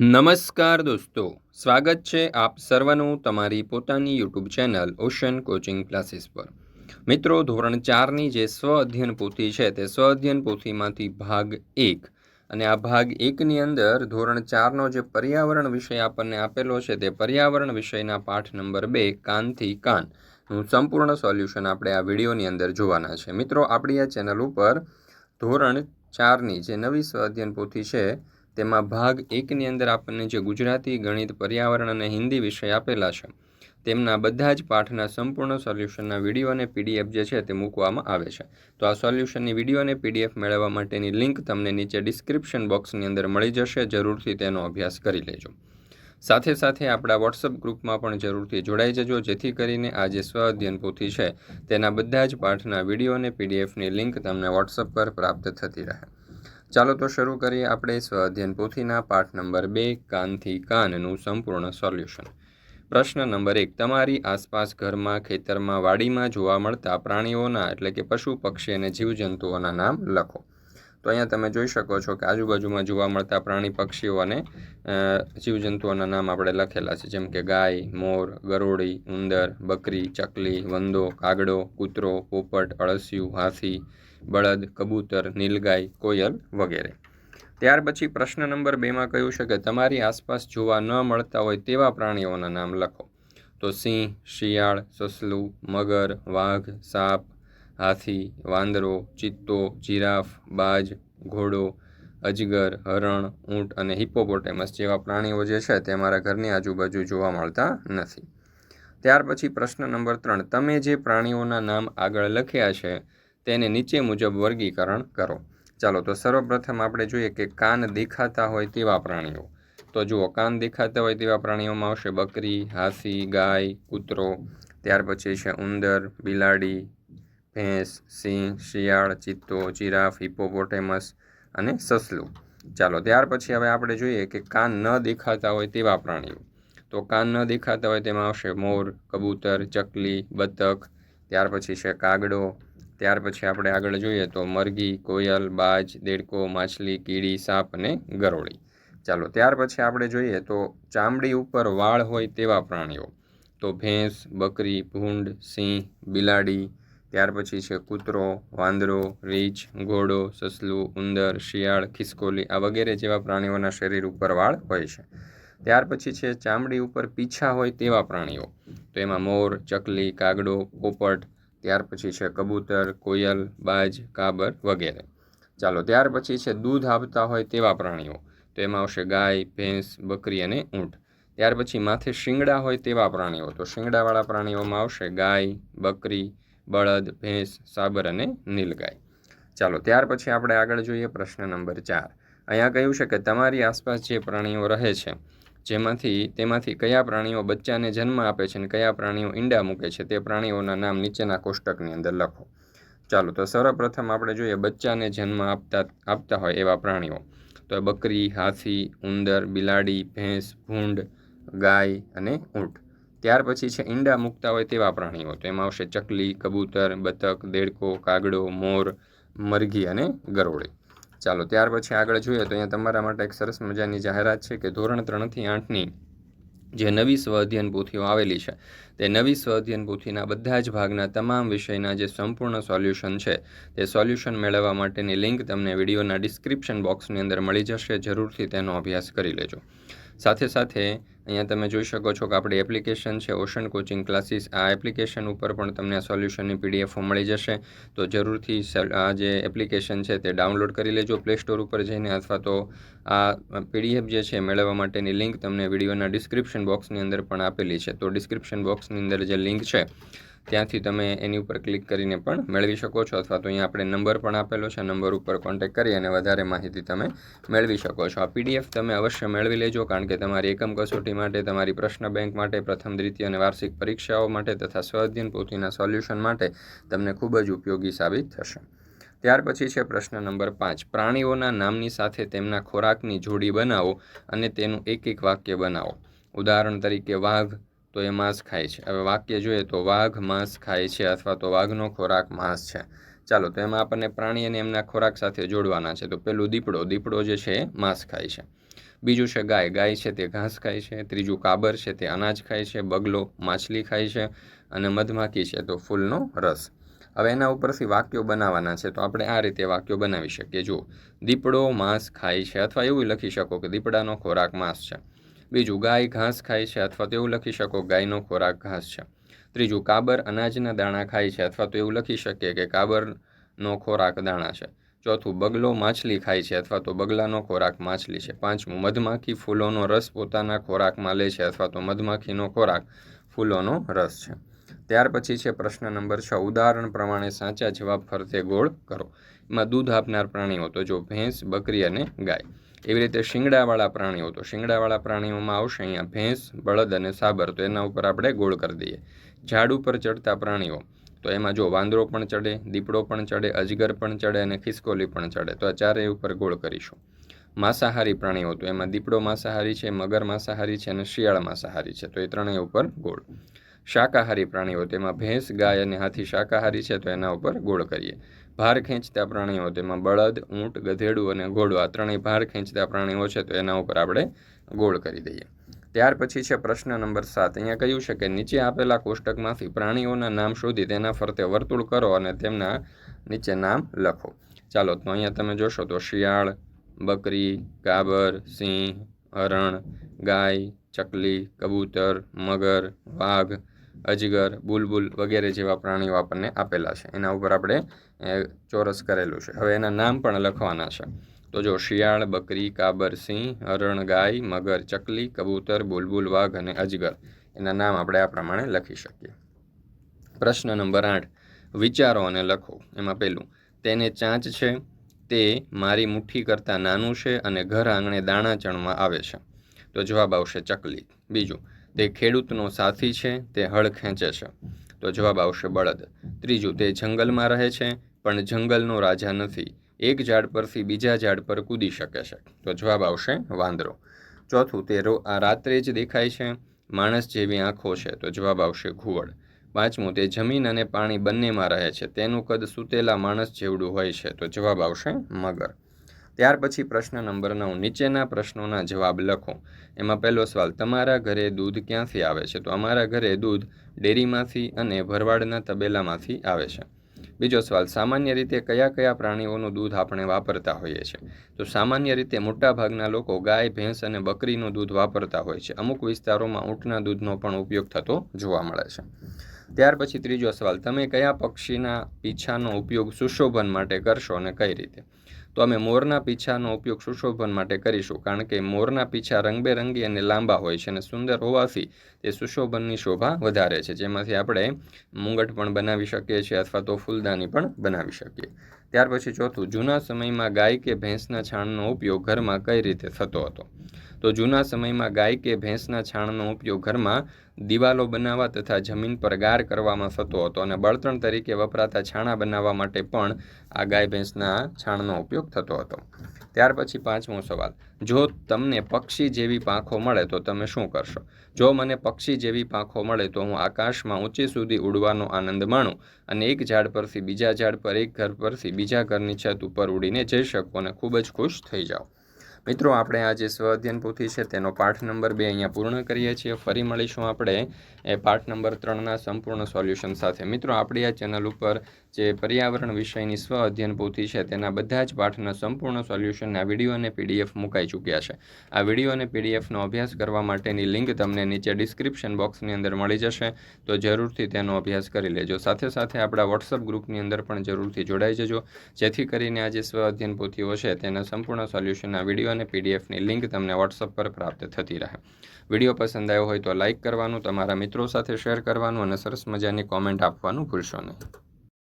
નમસ્કાર દોસ્તો, સ્વાગત છે આપ સર્વનું તમારી પોતાની YouTube channel ocean coaching classes પર. મિત્રો, ધોરણ ચારની જે સ્વ અધ્યયન પોથી છે તે સ્વ અધ્યયન પોથીમાંથી ભાગ એક. અને આ ભાગ એકની અંદર ધોરણ ચારનો જે પર્યાવરણ વિષય આપણને આપેલો છે તે પર્યાવરણ વિષયના પાઠ નંબર બે, કાનથી કાન. નું સંપૂર્ણ સોલ્યુશન આપણે આ વિડીયોની અંદર જોવાના છે. મિત્રો, આપણી આ ચેનલ ઉપર ધોરણ ચારની જે નવી સ્વ અધ્યયન પોથી છે તેમાં ભાગ એકની અંદર આપણને જે ગુજરાતી, ગણિત, પર્યાવરણ અને હિન્દી વિષય આપેલા છે, તેમના બધા જ પાઠના સંપૂર્ણ સોલ્યુશનના વીડિયો અને પીડીએફ જે છે તે મૂકવામાં આવે છે. તો આ સોલ્યુશનની વીડિયો અને પીડીએફ મેળવવા માટેની લિંક તમને નીચે ડિસ્ક્રિપ્શન બોક્સની અંદર મળી જશે, જરૂરથી તેનો અભ્યાસ કરી લેજો. સાથે સાથે આપણા વોટ્સઅપ ગ્રુપમાં પણ જરૂરથી જોડાઈ જજો, જેથી કરીને આ જે સ્વ અધ્યયન પોથી છે, તેના બધા જ પાઠના વીડિયો અને પીડીએફની લિંક તમને વોટ્સઅપ પર પ્રાપ્ત થતી રહે. ચાલો તો શરૂ કરીએ આપણે સ્વાધ્યયન પોથીના પાઠ નંબર બે, કાનથી કાનનું સંપૂર્ણ સોલ્યુશન. પ્રશ્ન નંબર એક, તમારી આસપાસ ઘરમાં, ખેતરમાં, વાડીમાં જોવા મળતા પ્રાણીઓના એટલે કે પશુ, પક્ષી અને જીવજંતુઓના નામ લખો. તો અહીંયા તમે જોઈ શકો છો કે આજુબાજુમાં જોવા મળતા પ્રાણી, પક્ષીઓ અને જીવજંતુઓના નામ આપણે લખેલા છે. જેમ કે ગાય, મોર, ગરોળી, ઉંદર, બકરી, ચકલી, વંદો, કાગડો, કૂતરો, પોપટ, અળસિયું, હાથી બળદ, કબૂતર, નીલગાય, કોયલ વગેરે. ત્યાર પછી પ્રશ્ન નંબર બેમાં કહ્યું છે કે તમારી આસપાસ જોવા ન મળતા હોય તેવા પ્રાણીઓના નામ લખો. તો સિંહ, શિયાળ, સસલું, મગર, વાઘ, સાપ, હાથી, વાંદરો, ચિત્તો, જીરાફ, બાજ, ઘોડો, અજગર, હરણ, ઊંટ અને હિપ્પોપોટેમસ જેવા પ્રાણીઓ જે છે તે અમારા ઘરની આજુબાજુ જોવા મળતા નથી. ત્યાર પછી પ્રશ્ન નંબર ત્રણ. તમે જે પ્રાણીઓના નામ આગળ લખ્યા છે તેને નીચે મુજબ વર્ગીકરણ કરો. ચાલો, તો સર્વપ્રથમ આપણે જોઈએ કે કાન દેખાતા હોય તેવા પ્રાણીઓ. તો જુઓ, કાન દેખાતા હોય તેવા પ્રાણીઓમાં આવશે બકરી, હાથી, ગાય, કૂતરો, ત્યાર પછી છે ઉંદર, બિલાડી, ભેંસ, સિંહ, શિયાળ, ચિત્તો, જીરાફ હિપોપોટેમસ અને સસલું. ચાલો, ત્યાર પછી હવે આપણે જોઈએ કે કાન ન દેખાતા હોય તેવા પ્રાણીઓ. તો કાન ન દેખાતા હોય તેમાં આવશે મોર, કબૂતર, ચકલી, બતક, ત્યાર પછી છે કાગડો ત્યાર પછી આપણે આગળ જોઈએ તો મરઘી, કોયલ, બાજ, દેડકો, માછલી, કીડી, સાપ અને ગરોળી. ચાલો, ત્યાર પછી આપણે જોઈએ તો ચામડી ઉપર વાળ હોય તેવા પ્રાણીઓ. તો ભેંસ, બકરી, ભૂંડ, સિંહ, બિલાડી, ત્યાર પછી છે કૂતરો, વાંદરો, રીંછ, ઘોડો, સસલું, ઉંદર, શિયાળ, ખિસકોલી આ વગેરે જેવા પ્રાણીઓના શરીર ઉપર વાળ હોય છે. ત્યાર પછી છે ચામડી ઉપર પીછા હોય તેવા પ્રાણીઓ. તો એમાં મોર, ચકલી, કાગડો, પોપટ ત્યાર પછી છે કબૂતર, કોયલ, બાજ, કાબર વગેરે. ચાલો, ત્યાર પછી છે દૂધ આપતા હોય તેવા પ્રાણીઓ. તો એમાં આવશે ગાય, ભેંસ, બકરી અને ઊંટ. ત્યાર પછી માથે શિંગડા હોય તેવા પ્રાણીઓ. તો શિંગડાવાળા પ્રાણીઓમાં આવશે ગાય, બકરી, બળદ, ભેંસ, સાબર અને નીલગાય. ચાલો, ત્યાર પછી આપણે આગળ જોઈએ પ્રશ્ન નંબર ચાર. અહીંયા કહ્યું છે કે તમારી આસપાસ જે પ્રાણીઓ રહે છે જેમાંથી તેમાંથી કયા પ્રાણીઓ બચ્ચાને જન્મ આપે છે અને કયા પ્રાણીઓ ઈંડા મૂકે છે તે પ્રાણીઓના નામ નીચેના કોષ્ટકની અંદર લખો. ચાલો, તો સર્વપ્રથમ આપણે જોઈએ બચ્ચાને જન્મ આપતા આપતા હોય એવા પ્રાણીઓ. તો બકરી, હાથી, ઉંદર, બિલાડી, ભેંસ, ભૂંડ, ગાય અને ઊંટ. ત્યાર પછી છે ઈંડા મૂકતા હોય તેવા પ્રાણીઓ. તો એમાં આવશે ચકલી, કબૂતર, બતક, દેડકો, કાગડો, મોર, મરઘી અને ગરોળી. ચાલો, ત્યાર પછી આગળ જોઈએ તો અહીંયા તમારા માટે એક સરસ મજાની જાહેરાત છે કે ધોરણ ત્રણથી આઠની જે નવી સ્વ અધ્યયન પોથીઓ આવેલી છે, તે નવી સ્વ અધ્યયન પોથીના બધા જ ભાગના તમામ વિષયના જે સંપૂર્ણ સોલ્યુશન છે, તે સોલ્યુશન મેળવવા માટેની લિંક તમને વિડીયોના ડિસ્ક્રિપ્શન બોક્સની અંદર મળી જશે, જરૂરથી તેનો અભ્યાસ કરી લેજો. સાથે સાથે અહીંયા તમે જોઈ શકો છો કે આપણી એપ્લિકેશન છે ઓશન કોચિંગ ક્લાસીસ આ એપ્લિકેશન ઉપર પણ તમને આ સોલ્યુશનની પીડીએફો મળી જશે. તો જરૂરથી આ જે એપ્લિકેશન છે તે ડાઉનલોડ કરી લેજો પ્લે સ્ટોર ઉપર જઈને અથવા તો આ પીડીએફ જે છે મેળવવા માટેની લિંક તમને વિડીયોના ડિસ્ક્રિપ્શન બોક્સની અંદર પણ આપેલી છે. તો ડિસ્ક્રિપ્શન બોક્સની અંદર જે લિંક છે ત્યાંથી તમે એની ઉપર ક્લિક કરીને પણ મેળવી શકો છો અથવા તો અહીંયા આપણે નંબર પણ આપેલો છે. નંબર ઉપર કોન્ટેક કરી અને વધારે માહિતી તમે મેળવી શકો છો. આ પીડીએફ તમે અવશ્ય મેળવી લેજો કારણ કે તમારી એકમ કસોટી માટે, તમારી પ્રશ્ન બેંક માટે, પ્રથમ દ્વિતીય અને વાર્ષિક પરીક્ષાઓ માટે તથા સ્વઅધ્યયન પોથીના સોલ્યુશન માટે તમને ખૂબ જ ઉપયોગી સાબિત થશે. ત્યાર પછી છે પ્રશ્ન નંબર પાંચ. પ્રાણીઓના નામની સાથે તેમના ખોરાકની જોડી બનાવો અને તેનું એક એક વાક્ય બનાવો. ઉદાહરણ તરીકે વાઘ તો એ માંસ ખાય છે. હવે વાક્ય જોઈએ તો વાઘ માંસ ખાય છે અથવા તો વાઘનો ખોરાક માંસ છે. ચાલો, તો એમાં આપણને પ્રાણી અને એમના ખોરાક સાથે જોડવાના છે. તો પેલું દીપડો દીપડો જે છે એ માંસ ખાય છે. બીજું છે ગાય. ગાય છે તે ઘાસ ખાય છે. ત્રીજું કાબર છે તે અનાજ ખાય છે. બગલો, માછલી ખાય છે અને મધમાખી છે તો ફૂલનો રસ. હવે એના ઉપરથી વાક્યો બનાવવાના છે. તો આપણે આ રીતે વાક્યો બનાવી શકીએ. જુઓ. દીપડો માંસ ખાય છે અથવા એવું લખી શકો કે દીપડાનો ખોરાક માંસ છે. બીજું ગાય ઘાસ ખાય છે અથવા તો એવું લખી શકો, ગાયનો ખોરાક ઘાસ છે. ત્રીજું, કાબર અનાજના દાણા ખાય છે અથવા તો એવું લખી શકીએ કે કાબરનો ખોરાક દાણા છે. ચોથું, બગલો માછલી ખાય છે અથવા તો બગલાનો ખોરાક માછલી છે. પાંચમું, મધમાખી ફૂલોનો રસ પોતાના ખોરાકમાં લે છે અથવા તો મધમાખીનો ખોરાક ફૂલોનો રસ છે. ત્યાર પછી છે પ્રશ્ન નંબર છ, ઉદાહરણ પ્રમાણે સાચા જવાબ ફરતે ગોળ કરો. એમાં દૂધ આપનાર પ્રાણીઓ તો જો ભેંસ, બકરી અને ગાય. એવી રીતે શિંગડાવાળા પ્રાણીઓ, તો શિંગડાવાળા પ્રાણીઓમાં આવશે અહીંયા ભેંસ, બળદ અને સાબર, તો એના ઉપર આપણે ગોળ કરી દઈએ. ઝાડ ઉપર ચડતા પ્રાણીઓ, તો એમાં જો વાંદરો પણ ચડે, દીપડો પણ ચડે, અજગર પણ ચડે અને ખિસકોલી પણ ચડે, તો આ ચારેય ઉપર ગોળ કરીશું. માંસાહારી પ્રાણીઓ, તો એમાં દીપડો માંસાહારી છે, મગર માંસાહારી છે અને શિયાળ માંસાહારી છે, તો એ ત્રણેય ઉપર ગોળ. શાકાહારી પ્રાણીઓ, તેમાં ભેંસ, ગાય અને હાથી શાકાહારી છે, તો એના ઉપર ગોળ કરીએ. ભાર ખેંચતા પ્રાણીઓ, તેમાં બળદ, ઊંટ, ગધેડું અને ઘોડો આ ત્રણેય ભાર ખેંચતા પ્રાણીઓ છે, તો એના ઉપર આપણે ગોળ કરી દઈએ. ત્યાર પછી છે પ્રશ્ન નંબર સાત. અહીંયા કહ્યું છે કે નીચે આપેલા કોષ્ટકમાંથી પ્રાણીઓના નામ શોધી તેના ફરતે વર્તુળ કરો અને તેમના નીચે નામ લખો. ચાલો, તો અહીંયા તમે જોશો તો શિયાળ, બકરી કાબર સિંહ, હરણ, ગાય, ચકલી, કબૂતર, મગર, વાઘ અજગર, બુલબુલ વગેરે જેવા પ્રાણીઓ આપણને આપેલા છે. એના ઉપર આપણે ચોરસ કરેલું છે. હવે એના નામ પણ લખવાના છે. તો જો શિયાળ, બકરી, કાબર, સિંહ, હરણ, ગાય, મગર, ચકલી, કબૂતર, બુલબુલ, વાઘ અને અજગર. એના નામ આપણે આ પ્રમાણે લખી શકીએ. પ્રશ્ન નંબર આઠ. વિચારો અને લખો. એમાં પહેલું તેને ચાંચ છે, તે મારી મુઠ્ઠી કરતાં નાનું છે અને ઘર આંગણે દાણા ચણમાં આવે છે. તો જવાબ આવશે ચકલી. બીજું તે ખેડૂતનો સાથી છે, તે હળ ખેંચે છે. તો જવાબ આવશે બળદ. ત્રીજું, તે જંગલમાં રહે છે, પણ જંગલનો રાજા નથી. એક ઝાડ પરથી બીજા ઝાડ પર કૂદી શકે છે. તો જવાબ આવશે વાંદરો. ચોથું, તે રો, આ રાત્રે જ દેખાય છે, માણસ જેવી આંખો છે. તો જવાબ આવશે ઘુવડ. પાંચમું, તે જમીન અને પાણી બંનેમાં રહે છે. તેનું કદ સૂતેલા માણસ જેવડું હોય છે. તો જવાબ આવશે મગર. ત્યાર પછી પ્રશ્ન નંબર નવ. નીચેના પ્રશ્નોના જવાબ લખો. એમાં પહેલો સવાલ, તમારા ઘરે દૂધ ક્યાંથી આવે છે? તો અમારા ઘરે દૂધ ડેરીમાંથી અને ભરવાડના તબેલામાંથી આવે છે. બીજો સવાલ, સામાન્ય રીતે કયા કયા પ્રાણીઓનું દૂધ આપણે વાપરતા હોઈએ છીએ? તો સામાન્ય રીતે મોટાભાગના લોકો ગાય, ભેંસ અને બકરીનું દૂધ વાપરતા હોય છે. અમુક વિસ્તારોમાં ઊંટના દૂધનો પણ ઉપયોગ થતો જોવા મળે છે. ત્યાર પછી ત્રીજો સવાલ, તમે કયા પક્ષીના પીછાનો ઉપયોગ સુશોભન માટે કરશો અને કઈ રીતે? તો અમે મોરના પીછાનો ઉપયોગ સુશોભન માટે કરીશું, કારણ કે મોરના પીછા રંગબેરંગી અને લાંબા હોય છે અને સુંદર હોવાથી તે સુશોભનની શોભા વધારે છે, જેમાંથી આપણે મુંગટ પણ બનાવી શકીએ છીએ અથવા તો ફૂલદાની પણ બનાવી શકીએ. ત્યાર પછી ચોથું, જૂના સમયમાં ગાય કે ભેંસના છાણનો ઉપયોગ ઘરમાં કઈ રીતે થતો હતો? તો જૂના સમયમાં ગાય કે ભેંસના છાણનો ઉપયોગ ઘરમાં દિવાલો બનાવવા તથા જમીન પર ગાર કરવામાં થતો હતો અને બળતણ તરીકે વપરાતા છાણા બનાવવા માટે પણ આ ગાય ભેંસના છાણનો ઉપયોગ થતો હતો. ત્યાર પછી પાંચમો સવાલ, જો તમને પક્ષી જેવી પાંખો મળે તો તમે શું કરશો? જો મને પક્ષી જેવી પાંખો મળે તો હું આકાશમાં ઊંચી સુધી ઉડવાનો આનંદ માણું અને એક ઝાડ પરથી બીજા ઝાડ પર, એક ઘર પરથી બીજા ઘરની છત ઉપર ઉડીને જઈ શકું અને ખૂબ જ ખુશ થઈ જાઉં. મિત્રો, આપણે આ જે સ્વઅધ્યયન પોથી છે, તેનો પાઠ નંબર બે અહીંયા પૂર્ણ કરીએ છીએ. ફરી મળીશું આપણે એ પાઠ નંબર ત્રણના સંપૂર્ણ સોલ્યુશન સાથે. મિત્રો, આપણી આ ચેનલ ઉપર જે પર્યાવરણ વિષયની સ્વ અધ્યયન પોથી છે, તેના બધા જ પાઠના સંપૂર્ણ સોલ્યુશનના વીડિયો અને પીડીએફ મુકાઈ ચૂક્યા છે. આ વીડિયો અને પીડીએફનો અભ્યાસ કરવા માટેની લિંક તમને નીચે ડિસ્ક્રિપ્શન બોક્સની અંદર મળી જશે, તો જરૂરથી તેનો અભ્યાસ કરી લેજો. સાથે સાથે આપણા વોટ્સઅપ ગ્રુપની અંદર પણ જરૂરથી જોડાઈ જજો, જેથી કરીને આ જે સ્વ અધ્યયન પોથીઓ છે, તેના સંપૂર્ણ સોલ્યુશનના વીડિયો અને પીડીએફની લિંક તમને વોટ્સઅપ પર પ્રાપ્ત થતી રહે. વીડિયો પસંદ આવ્યો હોય તો લાઇક કરવાનું, તમારા મિત્રો સાથે શેર કરવાનું અને સરસ મજાની કોમેન્ટ આપવાનું ભૂલશો નહીં.